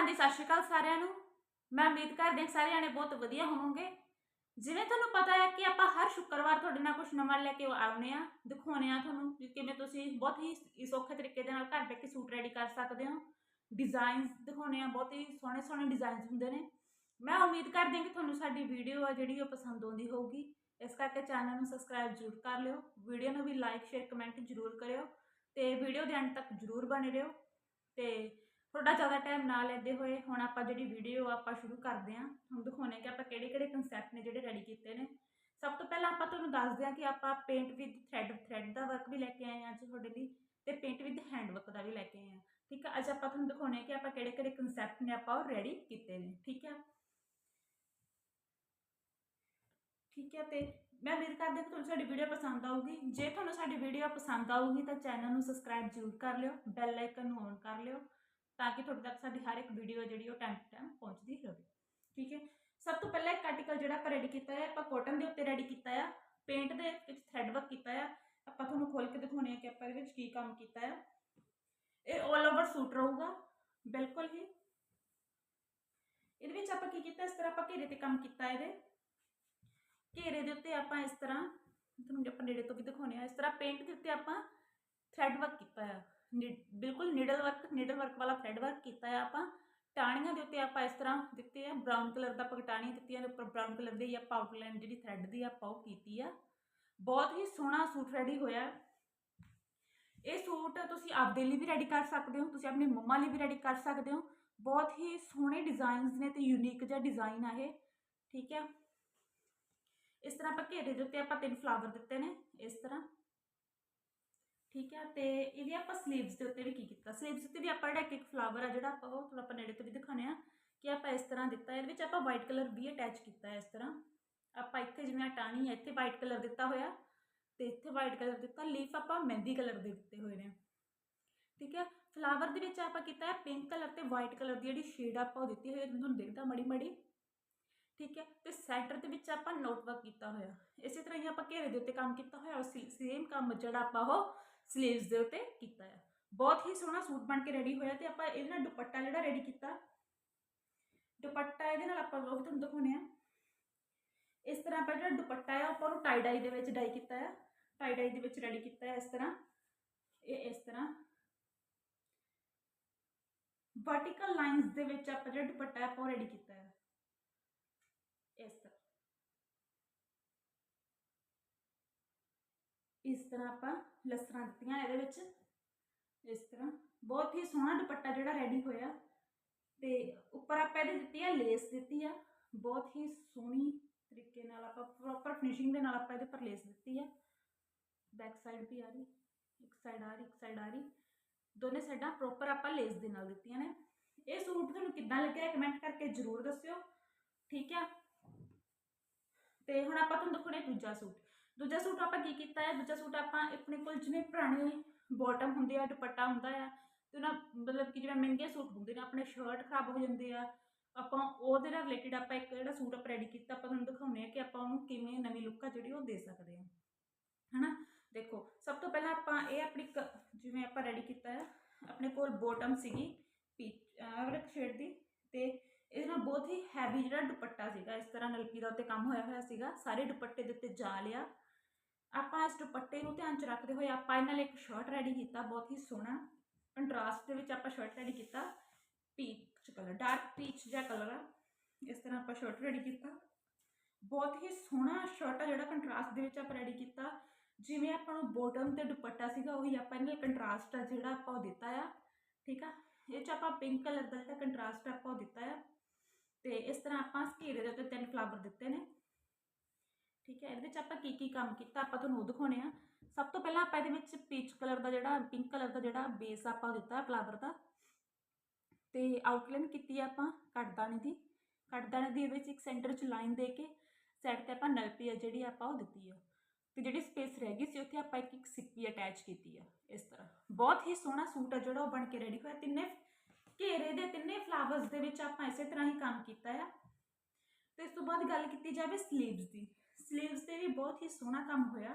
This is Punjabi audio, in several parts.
ਹਾਂਜੀ ਸਤਿ ਸ਼੍ਰੀ ਅਕਾਲ ਸਾਰਿਆਂ ਨੂੰ। ਮੈਂ ਉਮੀਦ ਕਰਦੀ ਹਾਂ ਸਾਰੇ ਜਾਣੇ ਬਹੁਤ ਵਧੀਆ ਹੋਵੋਗੇ। ਜਿਵੇਂ ਤੁਹਾਨੂੰ ਪਤਾ ਹੈ ਕਿ ਆਪਾਂ ਹਰ ਸ਼ੁੱਕਰਵਾਰ ਤੁਹਾਡੇ ਨਾਲ ਕੁਝ ਨਵਾਂ ਲੈ ਕੇ ਆਉਨੇ ਆ ਦਿਖਾਉਨੇ ਆ ਤੁਹਾਨੂੰ ਕਿ ਕਿਵੇਂ ਤੁਸੀਂ ਬਹੁਤ ਹੀ ਸੌਖੇ ਤਰੀਕੇ ਦੇ ਨਾਲ ਘਰ ਬੈਠ ਕੇ ਸੂਟ ਰੈਡੀ ਕਰ ਸਕਦੇ ਹੋ। ਡਿਜ਼ਾਈਨਸ ਦਿਖਾਉਨੇ ਆ ਬਹੁਤ ਹੀ ਸੋਹਣੇ ਸੋਹਣੇ ਡਿਜ਼ਾਈਨਸ ਹੁੰਦੇ ਨੇ। ਮੈਂ ਉਮੀਦ ਕਰਦੀ ਹਾਂ ਕਿ ਤੁਹਾਨੂੰ ਸਾਡੀ ਵੀਡੀਓ ਆ ਜਿਹੜੀ ਉਹ ਪਸੰਦ ਆਉਂਦੀ ਹੋਊਗੀ। ਇਸ ਕਰਕੇ ਚੈਨਲ ਨੂੰ ਸਬਸਕ੍ਰਾਈਬ ਜ਼ਰੂਰ ਕਰ ਲਿਓ। ਵੀਡੀਓ ਨੂੰ ਵੀ ਲਾਈਕ ਸ਼ੇਅਰ ਕਮੈਂਟ ਜ਼ਰੂਰ ਕਰਿਓ। ਤੇ ਵੀਡੀਓ ਦੇ ਅੰਤ ਤੱਕ ਜ਼ਰੂਰ ਬਣੇ ਰਹੋ। ਤੇ ਤੁਹਾਡਾ ਜ਼ਿਆਦਾ ਟਾਈਮ ਨਾ ਲੈਂਦੇ ਹੋਏ ਹੁਣ ਆਪਾਂ ਜਿਹੜੀ ਵੀਡੀਓ ਆਪਾਂ ਸ਼ੁਰੂ ਕਰਦੇ ਹਾਂ, ਤੁਹਾਨੂੰ ਦਿਖਾਉਣੇ ਕਿ ਆਪਾਂ ਕਿਹੜੇ ਕਿਹੜੇ ਕਨਸੈਪਟ ਨੇ ਜਿਹੜੇ ਰੈਡੀ ਕੀਤੇ ਨੇ। ਸਭ ਤੋਂ ਪਹਿਲਾਂ ਆਪਾਂ ਤੁਹਾਨੂੰ ਦੱਸਦੇ ਹਾਂ ਕਿ ਆਪਾਂ ਪੇਂਟ ਵਿਦ ਥ੍ਰੈਡ ਥ੍ਰੈਡ ਦਾ ਵਰਕ ਵੀ ਲੈ ਕੇ ਆਏ ਹਾਂ ਅੱਜ ਤੁਹਾਡੇ ਲਈ ਤੇ ਪੇਂਟ ਵਿਦ ਹੈਂਡ ਵਰਕ ਦਾ ਵੀ ਲੈ ਕੇ ਆਏ ਹਾਂ। ਠੀਕ ਹੈ ਅੱਜ ਆਪਾਂ ਤੁਹਾਨੂੰ ਦਿਖਾਉਣੇ ਕਿ ਆਪਾਂ ਕਿਹੜੇ ਕਿਹੜੇ ਕਨਸੈਪਟ ਨੇ ਆਪਾਂ ਉਹ ਰੈਡੀ ਕੀਤੇ ਨੇ। ਠੀਕ ਹੈ ਠੀਕ ਹੈ ਤੇ ਮੈਂ ਉਮੀਦ ਕਰਦੀ ਹਾਂ ਤੁਹਾਨੂੰ ਸਾਡੀ ਵੀਡੀਓ ਪਸੰਦ ਆਊਗੀ। ਜੇ ਤੁਹਾਨੂੰ ਸਾਡੀ ਵੀਡੀਓ ਪਸੰਦ ਆਊਗੀ ਤਾਂ ਚੈਨਲ ਨੂੰ ਸਬਸਕ੍ਰਾਈਬ ਜ਼ਰੂਰ ਕਰ ਲਿਓ ਬੈਲ ਆਈਕਨ ਨੂੰ ਔਨ ਕਰ ਲਿਓ। ਤਾਂ ਕਿ ਤੁਹਾਡੇ ਤੱਕ ਸਾਡੀ ਹਰ ਇੱਕ ਵੀਡੀਓ ਜਿਹੜੀ ਉਹ ਟਾਈਮ ਟੂ ਟਾਈਮ ਪਹੁੰਚਦੀ ਰਹੇ। ਠੀਕ ਹੈ? ਸਭ ਤੋਂ ਪਹਿਲਾਂ ਇੱਕ ਆਰਟੀਕਲ ਜਿਹੜਾ ਆਪਾਂ ਰੈਡੀ ਕੀਤਾ ਹੈ, ਆਪਾਂ ਕਾਟਨ ਦੇ ਉੱਤੇ ਰੈਡੀ ਕੀਤਾ ਆ ਪੇਂਟ ਦੇ ਵਿੱਚ ਥ੍ਰੈਡ ਵਰਕ ਕੀਤਾ ਆ। ਆਪਾਂ ਤੁਹਾਨੂੰ ਖੋਲ ਕੇ ਦਿਖਾਉਣੇ ਆ ਕਿ ਆਪਾਂ ਇਹਦੇ ਵਿੱਚ ਕੀ ਕੰਮ ਕੀਤਾ ਹੈ ਇਹ 올 ਓਵਰ ਸੂਟ ਰਹੂਗਾ, ਬਿਲਕੁਲ ਹੀ। ਇਹਦੇ ਵਿੱਚ ਆਪਾਂ ਕੀ ਕੀਤਾ, ਇਸ ਤਰ੍ਹਾਂ ਆਪਾਂ ਘੇਰੇ ਤੇ ਕੰਮ ਕੀਤਾ ਇਹਦੇ। ਘੇਰੇ ਦੇ ਉੱਤੇ ਆਪਾਂ ਇਸ ਤਰ੍ਹਾਂ, ਤੁਹਾਨੂੰ ਆਪਾਂ ਨੇੜੇ ਤੋਂ ਵੀ ਦਿਖਾਉਣੇ ਆ, ਇਸ ਤਰ੍ਹਾਂ ਪੇਂਟ ਦੇ ਉੱਤੇ ਆਪਾਂ ਥ੍ਰੈਡ ਵਰਕ ਕੀਤਾ ਆ। ਬਿਲਕੁਲ ਨੀਡਲ ਵਰਕ ਨੀਡਲ ਵਰਕ ਵਾਲਾ ਥ੍ਰੈਡ ਵਰਕ ਕੀਤਾ ਹੈ ਆਪਾਂ। ਟਾਣੀਆਂ ਦੇ ਉੱਤੇ ਆਪਾਂ ਇਸ ਤਰ੍ਹਾਂ ਦਿੱਤੇ ਆ ਬ੍ਰਾਊਨ ਕਲਰ ਦਾ ਆਪਾਂ ਟਾਣੀਆਂ ਦਿੱਤੀਆਂ, ਦੇ ਉੱਪਰ ਬ੍ਰਾਊਨ ਕਲਰ ਦੀ ਆਪਾਂ ਆਊਟਲਾਈਨ ਜਿਹੜੀ ਥ੍ਰੈਡ ਦੀ ਆਪਾਂ ਉਹ ਕੀਤੀ ਆ। ਬਹੁਤ ਹੀ ਸੋਹਣਾ ਸੂਟ ਰੈਡੀ ਹੋਇਆ। ਇਹ ਸੂਟ ਤੁਸੀਂ ਆਪਦੇ ਲਈ ਵੀ ਰੈਡੀ ਕਰ ਸਕਦੇ ਹੋ, ਤੁਸੀਂ ਆਪਣੇ ਮੰਮਾ ਲਈ ਵੀ ਰੈਡੀ ਕਰ ਸਕਦੇ ਹੋ। ਬਹੁਤ ਹੀ ਸੋਹਣੇ ਡਿਜ਼ਾਈਨਸ ਨੇ ਤੇ ਯੂਨੀਕ ਜਿਹਾ ਡਿਜ਼ਾਈਨ ਆ ਇਹ, ਠੀਕ ਹੈ ਇਸ ਤਰ੍ਹਾਂ ਆਪਾਂ ਘੇਰੇ ਦੇ ਉੱਤੇ ਆਪਾਂ ਤਿੰਨ ਫਲਾਵਰ ਦਿੱਤੇ ਨੇ, ਇਸ ਤਰ੍ਹਾਂ। ਠੀਕ ਹੈ, ਤੇ ਇਹਦੇ ਆਪਾਂ ਸਲੀਵਸ ਦੇ ਉੱਤੇ ਵੀ ਕੀ ਕੀਤਾ? ਸਲੀਵਸ ਉੱਤੇ ਵੀ ਆਪਾਂ ਜਿਹੜਾ ਇੱਕ ਇੱਕ ਫਲਾਵਰ ਆ, ਜਿਹੜਾ ਆਪਾਂ ਉਹ ਥੋੜਾ ਆਪਾਂ ਨੇੜੇ ਤੋਂ ਵੀ ਦਿਖਾਣੇ ਆ ਕਿ ਆਪਾਂ ਇਸ ਤਰ੍ਹਾਂ ਦਿੱਤਾ। ਇਹਦੇ ਵਿੱਚ ਆਪਾਂ ਵਾਈਟ ਕਲਰ ਵੀ ਅਟੈਚ ਕੀਤਾ ਹੈ ਇਸ ਤਰ੍ਹਾਂ। ਆਪਾਂ ਇੱਥੇ ਜਿਵੇਂ ਆਹ ਹੈ, ਇੱਥੇ ਵਾਈਟ ਕਲਰ ਦਿੱਤਾ ਹੋਇਆ ਤੇ ਇੱਥੇ ਵਾਈਟ ਕਲਰ ਦਿੱਤਾ। ਲੀਫ ਆਪਾਂ ਮਹਿੰਦੀ ਕਲਰ ਦੇ ਦਿੱਤੇ ਹੋਏ ਨੇ। ਠੀਕ ਹੈ ਫਲਾਵਰ ਦੇ ਵਿੱਚ ਆਪਾਂ ਕੀਤਾ ਹੈ ਪਿੰਕ ਕਲਰ ਤੇ ਵਾਈਟ ਕਲਰ ਦੀ ਜਿਹੜੀ ਸ਼ੇਡ ਆਪਾਂ ਉਹ ਦਿੱਤੀ ਹੋਈ ਹੈ। ਤੁਹਾਨੂੰ ਦਿਖਦਾ ਮੜੀ ਮੜੀ। ਠੀਕ ਹੈ, ਤੇ ਸੈਂਟਰ ਦੇ ਵਿੱਚ ਆਪਾਂ ਨੋਟਵਰਕ ਕੀਤਾ ਹੋਇਆ। ਇਸੇ ਤਰ੍ਹਾਂ ਹੀ ਆਪਾਂ ਘੇਰੇ ਦੇ ਉੱਤੇ ਕੰਮ ਕੀਤਾ ਹੋਇਆ। ਔਰ ਸੇਮ ਕੰਮ ਜਿਹੜਾ ਆਪਾਂ ਉਹ 슬ੀਵਸ ਦੇ ਉੱਤੇ ਕੀਤਾ ਹੈ ਬਹੁਤ ਹੀ ਸੋਹਣਾ ਸੂਟ ਬਣ ਕੇ ਰੈਡੀ ਹੋਇਆ ਤੇ ਆਪਾਂ ਇਹਦੇ ਨਾਲ ਦੁਪੱਟਾ ਜਿਹੜਾ ਰੈਡੀ ਕੀਤਾ ਦੁਪੱਟਾ ਇਹਦੇ ਨਾਲ ਆਪਾਂ ਉਹ ਵੀ ਤੁਹਾਨੂੰ ਦਿਖਾਉਣੇ ਆ ਇਸ ਤਰ੍ਹਾਂ ਆਪਾਂ ਜਿਹੜਾ ਦੁਪੱਟਾ ਹੈ ਆਪਾਂ ਉਹਨੂੰ ਟਾਈ ਡਾਈ ਦੇ ਵਿੱਚ ਡਾਈ ਕੀਤਾ ਹੈ ਟਾਈ ਡਾਈ ਦੇ ਵਿੱਚ ਰੈਡੀ ਕੀਤਾ ਹੈ ਇਸ ਤਰ੍ਹਾਂ ਇਹ ਇਸ ਤਰ੍ਹਾਂ ਵਰਟੀਕਲ ਲਾਈਨਸ ਦੇ ਵਿੱਚ ਆਪਾਂ ਜਿਹੜਾ ਦੁਪੱਟਾ ਹੈ ਆਪਾਂ ਉਹ ਰੈਡੀ ਕੀਤਾ ਹੈ ਇਸ ਤਰ੍ਹਾਂ ਇਸ ਤਰ੍ਹਾਂ ਆਪਾਂ ਲਸਰਾਂ ਦਿੱਤੀਆਂ ਇਹਦੇ ਵਿੱਚ। ਇਸ ਤਰ੍ਹਾਂ ਬਹੁਤ ਹੀ ਸੋਹਣਾ ਦੁਪੱਟਾ ਜਿਹੜਾ ਰੈਡੀ ਹੋਇਆ। ਤੇ ਉੱਪਰ ਆਪਾਂ ਇਹਦੇ ਦਿੱਤੀ ਆ ਲੇਸ ਦਿੱਤੀ ਆ। ਬਹੁਤ ਹੀ ਸੋਹਣੀ ਤਰੀਕੇ ਨਾਲ ਆਪਾਂ ਪ੍ਰੋਪਰ ਫਿਨਿਸ਼ਿੰਗ ਦੇ ਨਾਲ ਆਪਾਂ ਇਹਦੇ ਪਰ ਲੇਸ ਦਿੱਤੀ ਆ। ਬੈਕ ਸਾਈਡ ਵੀ ਆ ਰਹੀ, ਇੱਕ ਸਾਈਡ ਆ ਰਹੀ, ਇੱਕ ਸਾਈਡ ਆ ਰਹੀ। ਦੋਨੇ ਸਾਈਡਾਂ ਪ੍ਰੋਪਰ ਆਪਾਂ ਲੇਸ ਦੇ ਨਾਲ ਦਿੱਤੀਆਂ ਨੇ। ਇਹ ਸੂਟ ਤੁਹਾਨੂੰ ਕਿੱਦਾਂ ਲੱਗਿਆ ਕਮੈਂਟ ਕਰਕੇ ਜ਼ਰੂਰ ਦੱਸਿਓ। ਠੀਕ ਆ? ਤੇ ਹੁਣ ਆਪਾਂ ਤੁਹਾਨੂੰ ਦਿਖਾਉਣੇ ਦੂਜਾ ਸੂਟ। ਦੂਜਾ ਸੂਟ ਆਪਾਂ ਕੀ ਕੀਤਾ ਹੈ? ਦੂਜਾ ਸੂਟ ਆਪਾਂ ਆਪਣੇ ਕੋਲ ਜਿਵੇਂ ਪੁਰਾਣੇ ਬਾਟਮ ਹੁੰਦੇ ਆ, ਦੁਪੱਟਾ ਹੁੰਦਾ ਆ, ਤੇ ਉਹਨਾਂ ਮਤਲਬ ਕਿ ਜਿਵੇਂ ਮਹਿੰਗੇ ਸੂਟ ਹੁੰਦੇ ਨੇ, ਆਪਣੇ ਸ਼ਰਟ ਖਰਾਬ ਹੋ ਜਾਂਦੇ ਆ, ਆਪਾਂ ਉਹਦੇ ਨਾਲ ਰਿਲੇਟਡ ਆਪਾਂ ਇੱਕ ਜਿਹੜਾ ਸੂਟ ਆਪਾਂ ਰੈਡੀ ਕੀਤਾ, ਆਪਾਂ ਤੁਹਾਨੂੰ ਦਿਖਾਉਂਦੇ ਆ ਕਿ ਆਪਾਂ ਉਹਨੂੰ ਕਿਵੇਂ ਨਵੀਂ ਲੁੱਕ ਆ ਜਿਹੜੀ ਉਹ ਦੇ ਸਕਦੇ ਹਾਂ ਹਨਾ? ਦੇਖੋ, ਸਭ ਤੋਂ ਪਹਿਲਾਂ ਆਪਾਂ ਇਹ ਆਪਣੀ ਕ- ਜਿਵੇਂ ਆਪਾਂ ਰੈਡੀ ਕੀਤਾ ਹੈ ਆਪਣੇ ਕੋਲ ਬੋਟਮ ਸੀਗੀ, ਪੀਚ ਰਕ ਸ਼ੇਡ ਦੀ, ਤੇ ਇਹਦੇ ਨਾਲ ਬਹੁਤ ਹੀ ਹੈਵੀ ਜਿਹੜਾ ਦੁਪੱਟਾ ਸੀਗਾ, ਇਸ ਤਰ੍ਹਾਂ ਨਲਕੀ ਦਾ ਉੱਤੇ ਕੰਮ ਹੋਇਆ ਹੋਇਆ ਸੀਗਾ, ਸਾਰੇ ਦੁਪੱਟੇ ਦੇ ਉੱਤੇ ਜਾ ਲਿਆ ਆਪਾਂ ਇਸ ਦੁਪੱਟੇ ਨੂੰ ਧਿਆਨ ਚ ਰੱਖਦੇ ਹੋਏ ਆਪਾਂ ਇਹਨਾਂ ਲਈ ਇੱਕ ਸ਼ਰਟ ਰੈਡੀ ਕੀਤਾ, ਬਹੁਤ ਹੀ ਸੋਹਣਾ ਕੰਟਰਾਸਟ ਦੇ ਵਿੱਚ ਆਪਾਂ ਸ਼ਰਟ ਰੈਡੀ ਕੀਤਾ। ਪੀਚ ਕਲਰ ਡਾਰਕ ਪੀਚ ਜਿਹਾ ਕਲਰ ਆ। ਇਸ ਤਰ੍ਹਾਂ ਆਪਾਂ ਸ਼ਰਟ ਰੈਡੀ ਕੀਤਾ। ਬਹੁਤ ਹੀ ਸੋਹਣਾ ਸ਼ਰਟ ਆ ਜਿਹੜਾ ਕੰਟਰਾਸਟ ਦੇ ਵਿੱਚ ਆਪਾਂ ਰੈਡੀ ਕੀਤਾ। ਜਿਵੇਂ ਆਪਾਂ ਨੂੰ ਬੋਟਮ ਤੇ ਦੁਪੱਟਾ ਸੀਗਾ, ਉਹੀ ਆਪਾਂ ਇਹਨਾਂ ਨਾਲ ਕੰਟਰਾਸਟ ਆ ਜਿਹੜਾ ਆਪਾਂ ਉਹ ਦਿੱਤਾ ਆ। ਠੀਕ ਆ? ਇਹ ਚ ਆਪਾਂ ਪਿੰਕ ਕਲਰ ਦਾ ਜਿਹੜਾ ਕੰਟਰਾਸਟ ਆਪਾਂ ਉਹ ਦਿੱਤਾ ਆ। ਤੇ ਇਸ ਤਰ੍ਹਾਂ ਆਪਾਂ ਘੇਰੇ ਦੇ ਉੱਤੇ ਤਿੰਨ ਫਲਾਵਰ ਦਿੱਤੇ ਨੇ। ਠੀਕ ਹੈ, ਇਹਦੇ ਵਿੱਚ ਆਪਾਂ ਕੀ ਕੀ ਕੰਮ ਕੀਤਾ, ਆਪਾਂ ਤੁਹਾਨੂੰ ਉਹ ਦਿਖਾਉਣੇ ਆ। ਸਭ ਤੋਂ ਪਹਿਲਾਂ ਆਪਾਂ ਇਹਦੇ ਵਿੱਚ ਪੀਚ ਕਲਰ ਦਾ ਜਿਹੜਾ ਪਿੰਕ ਕਲਰ ਦਾ ਜਿਹੜਾ ਬੇਸ ਆਪਾਂ ਦਿੱਤਾ ਫਲਾਵਰ ਦਾ। ਤੇ ਆਊਟਲਾਈਨ ਕੀਤੀ ਆਪਾਂ ਕੱਟਦਾਣੇ ਦੀ। ਕੱਟਦਾਣੇ ਦੀ ਵਿੱਚ ਇੱਕ ਸੈਂਟਰ 'ਚ ਲਾਈਨ ਦੇ ਕੇ ਸਾਈਡ ਤੇ ਆਪਾਂ ਨਲਪੀ ਆ ਜਿਹੜੀ ਆਪਾਂ ਉਹ ਦਿੱਤੀ ਆ। ਤੇ ਜਿਹੜੀ ਸਪੇਸ ਰਹਿ ਗਈ ਸੀ, ਉੱਥੇ ਆਪਾਂ ਇੱਕ ਇੱਕ ਸਿੱਪੀ ਅਟੈਚ ਕੀਤੀ ਆ, ਇਸ ਤਰ੍ਹਾਂ। ਬਹੁਤ ਹੀ ਸੋਹਣਾ ਸੂਟ ਆ ਜਿਹੜਾ ਉਹ ਬਣ ਕੇ ਰੈਡੀ ਹੋਇਆ। ਤਿੰਨੇ ਘੇਰੇ ਦੇ ਤਿੰਨੇ ਫਲਾਵਰਸ ਦੇ ਵਿੱਚ ਆਪਾਂ ਇਸੇ ਤਰ੍ਹਾਂ ਹੀ ਕੰਮ ਕੀਤਾ ਆ। ਤੇ ਇਸ ਤੋਂ ਬਾਅਦ ਗੱਲ ਕੀਤੀ ਜਾਵੇ 슬ੀਵਸ ਦੀ। ਸਲੀਵਸ ਤੇ ਵੀ ਬਹੁਤ ਹੀ ਸੋਹਣਾ ਕੰਮ ਹੋਇਆ।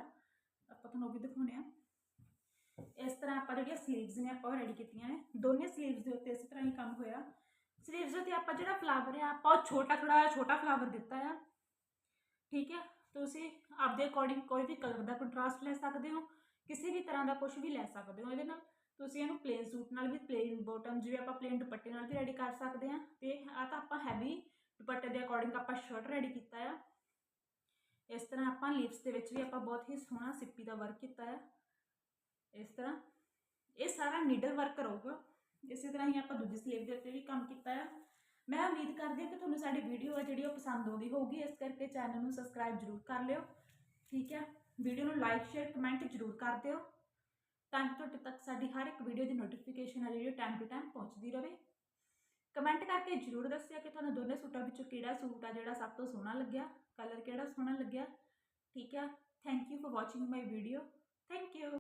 ਆਪਾਂ ਤੁਹਾਨੂੰ ਉਹ ਵੀ ਦਿਖਾਉਣੇ ਆ ਇਸ ਤਰ੍ਹਾਂ ਆਪਾਂ ਜਿਹੜੀਆਂ ਸਲੀਵਸ ਨੇ, ਆਪਾਂ ਰੈਡੀ ਕੀਤੀਆਂ ਨੇ। ਦੋਨੇ ਸਲੀਵਸ ਦੇ ਉੱਤੇ ਇਸੇ ਤਰ੍ਹਾਂ ਹੀ ਕੰਮ ਹੋਇਆ। ਸਲੀਵਸ ਦੇ ਉੱਤੇ ਆਪਾਂ ਜਿਹੜਾ ਫਲਾਵਰ ਆ, ਆਪਾਂ ਉਹ ਛੋਟਾ ਥੋੜਾ ਛੋਟਾ ਫਲਾਵਰ ਦਿੱਤਾ ਆ। ਠੀਕ ਹੈ ਤੁਸੀਂ ਆਪਦੇ ਅਕੋਰਡਿੰਗ ਕੋਈ ਵੀ ਕਲਰ ਦਾ ਕੰਟਰਾਸਟ ਲੈ ਸਕਦੇ ਹੋ। ਕਿਸੇ ਵੀ ਤਰ੍ਹਾਂ ਦਾ ਕੁਝ ਵੀ ਲੈ ਸਕਦੇ ਹੋ ਇਹਦੇ ਨਾਲ। ਤੁਸੀਂ ਇਹਨੂੰ ਪਲੇਨ ਸੂਟ ਨਾਲ ਵੀ ਪਲੇਨ ਬੋਟਮ ਜਿਵੇਂ ਆਪਾਂ ਪਲੇਨ ਦੁਪੱਟੇ ਨਾਲ ਵੀ ਰੈਡੀ ਕਰ ਸਕਦੇ ਆ ਤੇ ਆ ਤਾਂ ਆਪਾਂ ਹੈਵੀ ਦੁਪੱਟੇ ਦੇ ਅਕੋਰਡਿੰਗ ਆਪਾਂ ਸ਼ਰਟ ਰੈਡੀ ਕੀਤਾ ਆ। ਇਸ ਤਰ੍ਹਾਂ ਆਪਾਂ ਲਿਪਸ ਦੇ ਵਿੱਚ ਵੀ ਆਪਾਂ ਬਹੁਤ ਹੀ ਸੋਹਣਾ ਸਿੱਪੀ ਦਾ ਵਰਕ ਕੀਤਾ ਆ। ਇਸ ਤਰ੍ਹਾਂ ਇਹ ਸਾਰਾ ਨੀਡਲ ਵਰਕ ਰਹੂਗਾ। ਇਸੇ ਤਰ੍ਹਾਂ ਹੀ ਆਪਾਂ ਦੂਜੀ ਸਲੀਵ ਦੇ ਉੱਤੇ ਵੀ ਕੰਮ ਕੀਤਾ ਆ। ਮੈਂ ਉਮੀਦ ਕਰਦੀ ਹਾਂ ਕਿ ਤੁਹਾਨੂੰ ਸਾਡੀ ਵੀਡੀਓ ਹੈ ਜਿਹੜੀ ਉਹ ਪਸੰਦ ਆਉਂਦੀ ਹੋਊਗੀ। ਇਸ ਕਰਕੇ ਚੈਨਲ ਨੂੰ ਸਬਸਕ੍ਰਾਈਬ ਜ਼ਰੂਰ ਕਰ ਲਿਓ। ਠੀਕ ਹੈ ਵੀਡੀਓ ਨੂੰ ਲਾਈਕ ਸ਼ੇਅਰ ਕਮੈਂਟ ਜ਼ਰੂਰ ਕਰ ਦਿਓ। ਤਾਂ ਕਿ ਤੁਹਾਡੇ ਤੱਕ ਸਾਡੀ ਹਰ ਇੱਕ ਵੀਡੀਓ ਦੀ ਨੋਟੀਫਿਕੇਸ਼ਨ ਹੈ ਜਿਹੜੀ ਟਾਈਮ ਟੂ ਟਾਈਮ ਪਹੁੰਚਦੀ ਰਹੇ। ਕਮੈਂਟ ਕਰਕੇ ਜ਼ਰੂਰ ਦੱਸਿਆ ਕਿ ਤੁਹਾਨੂੰ ਦੋਨੇ ਸੂਟਾਂ ਵਿੱਚੋਂ ਕਿਹੜਾ ਸੂਟ ਆ ਜਿਹੜਾ ਸਭ ਤੋਂ ਸੋਹਣਾ ਲੱਗਿਆ। ਕਲਰ ਕਿਹੜਾ ਸੋਹਣਾ ਲੱਗਿਆ? ਠੀਕ ਹੈ thank you for watching my video thank you